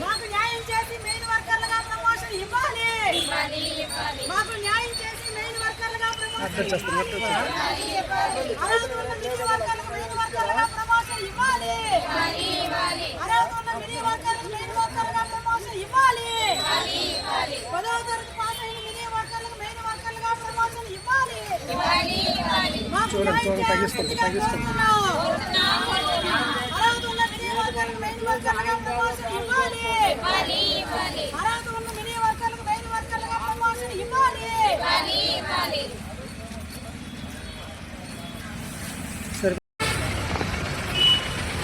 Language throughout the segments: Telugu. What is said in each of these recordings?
మాకు న్యాయం చేసి మెయిన్ వర్కర్లుగా ప్రమోషన్ ఇవ్వాలి. మాకు న్యాయం చేసి మెయిన్ వర్కర్లుగా ప్రమోషన్ అర్హత ఉన్న మినీ వర్కర్లకు మెయిన్ వర్కర్లుగా ప్రమోషన్ ఇవ్వాలి. అర్హత ఉన్న మినీ వర్కర్లకు మెయిన్ వర్కర్లుగా ప్రమోషన్ ఇవ్వాలి. చూడండి చూడండి చేయాలని కోరుతున్నాం. అర్హత ఉన్న మినీ వర్కర్లకు మెయిన్ వర్కర్లుగా ప్రమోషన్ ఇవ్వాలి అర్హత ఉన్న మినీ వర్కర్లకు మెయిన్ వర్కర్లుగా ప్రమోషన్ ఇవ్వాలి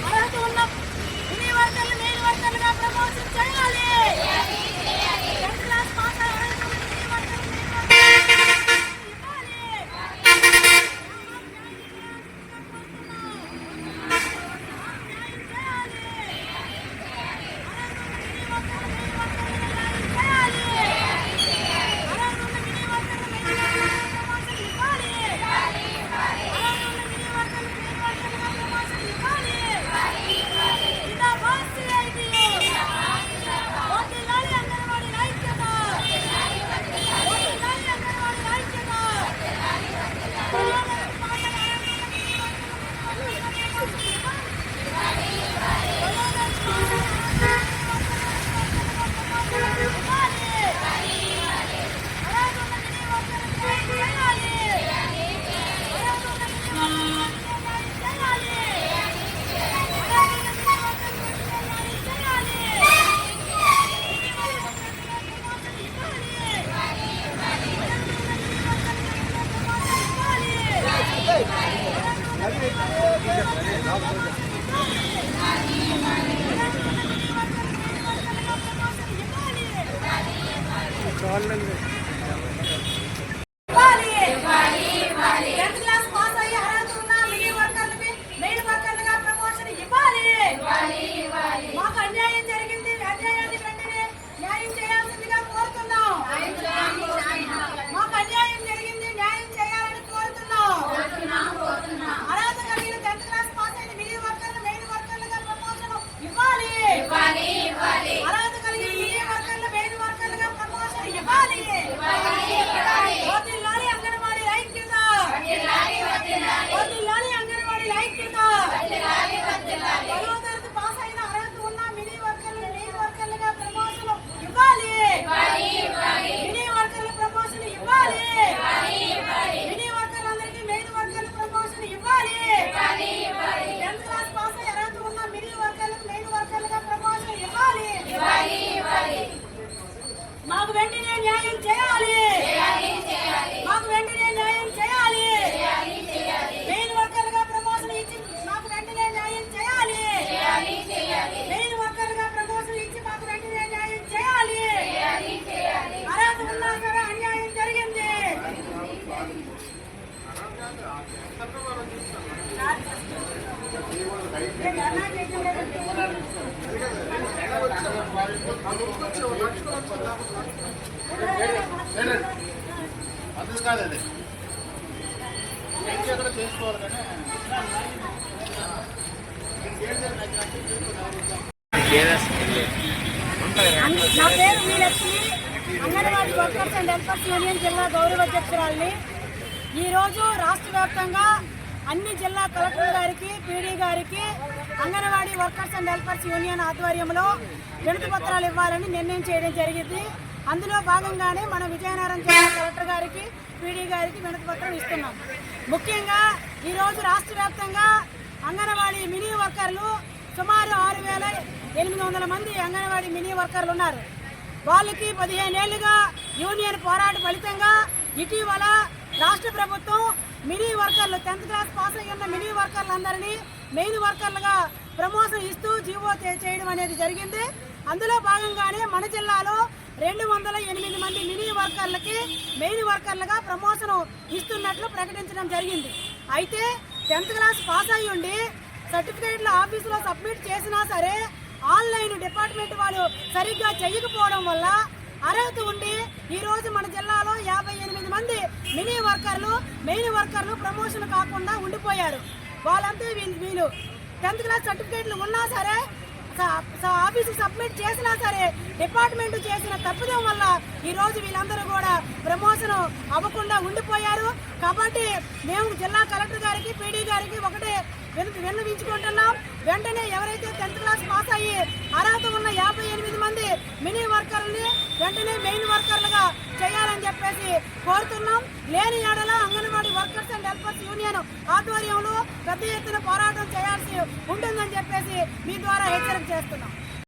అర్హత ఉన్న మినీ వర్కర్లు మెయిన్ వర్కర్లుగా ప్రమోషన్ చేయాలి టెన్త్ క్లాస్ పాస్ అయిన అర్హత ఉన్న మినీ వర్కర్లు మెయిన్ వర్కర్లుగా ప్రమోషన్ ఇవ్వాలి ఇవ్వాలి. అందుకు కాదు అది చేసుకోవాలి కానీ నా పేరు మీలక్ష్మి Anganwadi workers and helpers union జిల్లా గౌరవ అధ్యక్షురాల్ని. ఈరోజు రాష్ట్ర వ్యాప్తంగా అన్ని జిల్లా కలెక్టర్ గారికి పీడీ గారికి Anganwadi workers and helpers union ఆధ్వర్యంలో వినతి పత్రాలు ఇవ్వాలని నిర్ణయం చేయడం జరిగింది. అందులో భాగంగానే మన విజయనగరం జిల్లా కలెక్టర్ గారికి పీడీ గారికి వినతి పత్రం ఇస్తున్నాం. ముఖ్యంగా ఈరోజు రాష్ట్ర వ్యాప్తంగా అంగన్వాడీ మినీ వర్కర్లు సుమారు ఆరు వేల ఎనిమిది వందల మంది అంగన్వాడీ మినీ వర్కర్లు ఉన్నారు. వాళ్ళకి పదిహేనేళ్ళుగా యూనియన్ పోరాట ఫలితంగా ఇటీవల రాష్ట్ర ప్రభుత్వం మినీ వర్కర్లు టెన్త్ క్లాస్ పాస్ అయిన మినీ వర్కర్లందరినీ మెయిన్ వర్కర్లుగా ప్రమోషన్ ఇస్తూ జీవో చేయడం అనేది జరిగింది. అందులో భాగంగానే మన జిల్లాలో రెండు వందల ఎనిమిది మంది మినీ వర్కర్లకి మెయిన్ వర్కర్లుగా ప్రమోషన్ ఇస్తున్నట్లు ప్రకటించడం జరిగింది. అయితే టెన్త్ క్లాస్ పాస్ అయ్యి ఉండి సర్టిఫికేట్లు ఆఫీసులో సబ్మిట్ చేసినా సరే ఆన్లైన్ డిపార్ట్మెంట్ వాళ్ళు సరిగ్గా చేయకపోవడం వల్ల అర్హత ఉండి ఈ రోజు మన జిల్లాలో యాభై ఎనిమిది మంది మినీ వర్కర్లు మెయిన్ వర్కర్లు ప్రమోషన్ కాకుండా ఉండిపోయారు. వాళ్ళంతా వీళ్ళు వీళ్ళు టెన్త్ క్లాస్ సర్టిఫికేట్లు ఉన్నా సరే ఆఫీస్కి సబ్మిట్ చేసినా సరే డిపార్ట్మెంట్ చేసిన తప్పిదం వల్ల ఈ రోజు వీళ్ళందరూ కూడా ప్రమోషన్ అవ్వకుండా ఉండిపోయారు. కాబట్టి మేము జిల్లా కలెక్టర్ గారికి పీడీ గారికి ఒకటే విన్నవించుకుంటున్నాం వెంటనే ఎవరైతే టెన్త్ క్లాస్ పాస్ అయ్యి అర్హత ఉన్న యాభై ఎనిమిది మంది మినీ వర్కర్ని వెంటనే మెయిన్ వర్కర్లుగా చేయాలని చెప్పేసి కోరుతున్నాం. లేని ఏడల Anganwadi workers and helpers union ఆధ్వర్యంలో పెద్ద ఎత్తున పోరాటం చేయాల్సి ఉంటుందని చెప్పేసి మీ ద్వారా హెచ్చరిక చేస్తున్నాం.